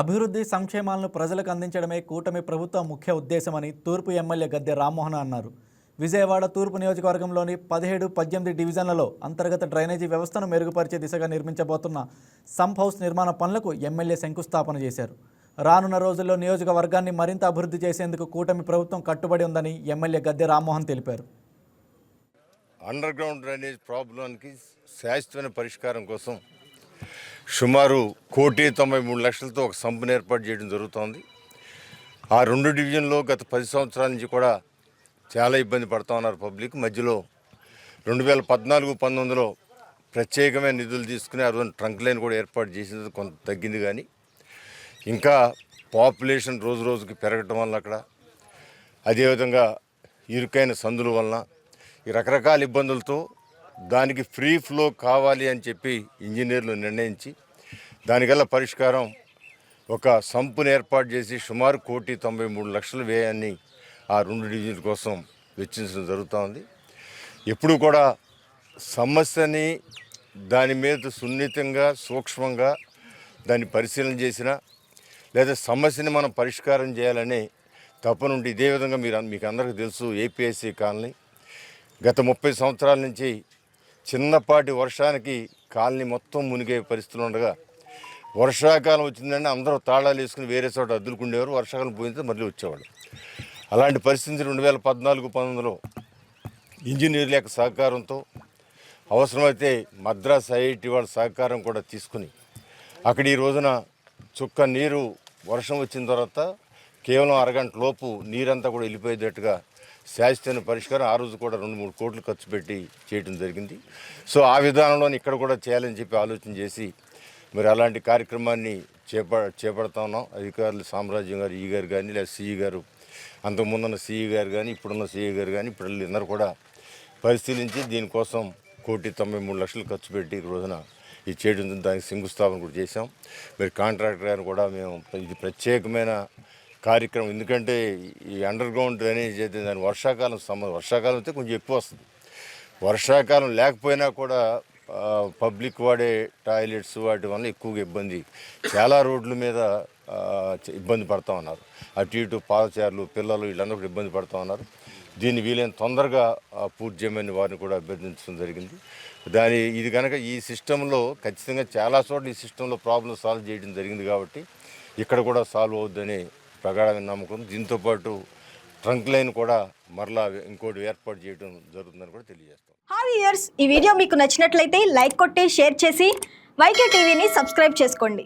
అభివృద్ధి సంక్షేమాలను ప్రజలకు అందించడమే కూటమి ప్రభుత్వ ముఖ్య ఉద్దేశమని తూర్పు ఎమ్మెల్యే గద్దె రామ్మోహన్ అన్నారు. విజయవాడ తూర్పు నియోజకవర్గంలోని పదిహేడు పద్దెనిమిది డివిజన్లలో అంతర్గత డ్రైనేజీ వ్యవస్థను మెరుగుపరిచే దిశగా నిర్మించబోతున్న సంప్ హౌస్ నిర్మాణ పనులకు ఎమ్మెల్యే శంకుస్థాపన చేశారు. రానున్న రోజుల్లో నియోజకవర్గాన్ని మరింత అభివృద్ధి చేసేందుకు కూటమి ప్రభుత్వం కట్టుబడి ఉందని ఎమ్మెల్యే గద్దె రామ్మోహన్ తెలిపారు. అండర్ గ్రౌండ్ డ్రైనేజ్ ప్రాబ్లానికి శాశ్వతమైన పరిష్కారం కోసం సుమారు కోటి తొంభై మూడు లక్షలతో ఒక సంపును ఏర్పాటు చేయడం జరుగుతోంది. ఆ రెండు డివిజన్లో గత పది సంవత్సరాల నుంచి కూడా చాలా ఇబ్బంది పడుతూ ఉన్నారు పబ్లిక్. మధ్యలో రెండు వేల పద్నాలుగు పంతొమ్మిదిలో ప్రత్యేకమైన నిధులు తీసుకుని ఆ రోజు ట్రంక్ లైన్ కూడా ఏర్పాటు చేసినది కొంత తగ్గింది కానీ ఇంకా పాపులేషన్ రోజు రోజుకి పెరగటం వల్ల అక్కడ అదేవిధంగా ఇరుకైన సందుల వలన ఈ రకరకాల ఇబ్బందులతో దానికి ఫ్రీ ఫ్లో కావాలి అని చెప్పి ఇంజనీర్లు నిర్ణయించి దానికల్లా పరిష్కారం ఒక సంపును ఏర్పాటు చేసి సుమారు కోటి తొంభై మూడు లక్షల వ్యయాన్ని ఆ రెండు డివిజన్ల కోసం వెచ్చించడం జరుగుతోంది. ఎప్పుడు కూడా సమస్యని దాని మీద సున్నితంగా సూక్ష్మంగా దాన్ని పరిశీలన చేసినా లేదా సమస్యని మనం పరిష్కారం చేయాలని తప్పనుండి ఇదే విధంగా మీరు మీకు అందరికీ తెలుసు ఏపీఎస్సీ కాలనీ. గత ముప్పై సంవత్సరాల నుంచి చిన్నపాటి వర్షానికి కాలనీ మొత్తం మునిగే పరిస్థితులు ఉండగా వర్షాకాలం వచ్చిందంటే అందరూ తాళాలు వేసుకుని వేరే చోట అద్దులుకుండేవారు. వర్షాకాలం పోయితే మళ్ళీ వచ్చేవాళ్ళు. అలాంటి పరిస్థితి రెండు వేల పద్నాలుగు పంతొమ్మిదిలో ఇంజనీర్ల యొక్క సహకారంతో అవసరమైతే మద్రాస్ ఐఐటి వాళ్ళ సహకారం కూడా తీసుకుని అక్కడ ఈ రోజున చుక్క నీరు వర్షం వచ్చిన తర్వాత కేవలం అరగంట లోపు నీరంతా కూడా వెళ్ళిపోయేటట్టుగా శాశ్వతమైన పరిష్కారం ఆ రోజు కూడా రెండు మూడు కోట్లు ఖర్చు పెట్టి చేయడం జరిగింది. సో ఆ విధానంలో ఇక్కడ కూడా చేయాలని చెప్పి ఆలోచన చేసి మరి అలాంటి కార్యక్రమాన్ని చేప చేపడతా ఉన్నాం. అధికారులు సామ్రాజ్యం గారు ఈ గారు కానీ లేదా సిఈ గారు అంతకుముందున్న సిఈ గారు కానీ ఇప్పుడున్న సిఈ గారు కానీ ఇప్పుడు వీళ్ళందరూ కూడా పరిశీలించి దీనికోసం కోటి తొంభై మూడు లక్షలు ఖర్చు పెట్టి ఈ రోజున ఇది చేయడం దానికి శంకుస్థాపన కూడా చేశాం. మరి కాంట్రాక్టర్ గారిని కూడా మేము ఇది ప్రత్యేకమైన కార్యక్రమం. ఎందుకంటే ఈ అండర్ గ్రౌండ్ డ్రైనేజ్ అయితే దాని వర్షాకాలం సంబంధం వర్షాకాలం అయితే కొంచెం ఎక్కువ వస్తుంది. వర్షాకాలం లేకపోయినా కూడా పబ్లిక్ వాడే టాయిలెట్స్ వాటి వల్ల ఎక్కువగా ఇబ్బంది. చాలా రోడ్ల మీద ఇబ్బంది పడతా ఉన్నారు. అటు ఇటు పాదచారులు పిల్లలు వీళ్ళందరూ కూడా ఇబ్బంది పడుతూ ఉన్నారు. దీన్ని వీలైన తొందరగా పూర్తి చేయమని వారిని కూడా అభ్యర్థించడం జరిగింది. దాని ఇది కనుక ఈ సిస్టంలో ఖచ్చితంగా చాలా చోట్ల ఈ సిస్టంలో ప్రాబ్లం సాల్వ్ చేయడం జరిగింది కాబట్టి ఇక్కడ కూడా సాల్వ్ అవుద్దని ప్రగాఢమైన నమ్మకం. దీంతోపాటు ట్రంక్ లైన్ కూడా మరలా ఇంకోటి ఏర్పాటు చేయడం జరుగుతుందని కూడా తెలియజేస్తాం. హాయ్ ఇయర్స్ ఈ వీడియో మీకు నచ్చినట్లయితే లైక్ కొట్టి షేర్ చేసి వైకే టీవీని సబ్స్క్రైబ్ చేసుకోండి.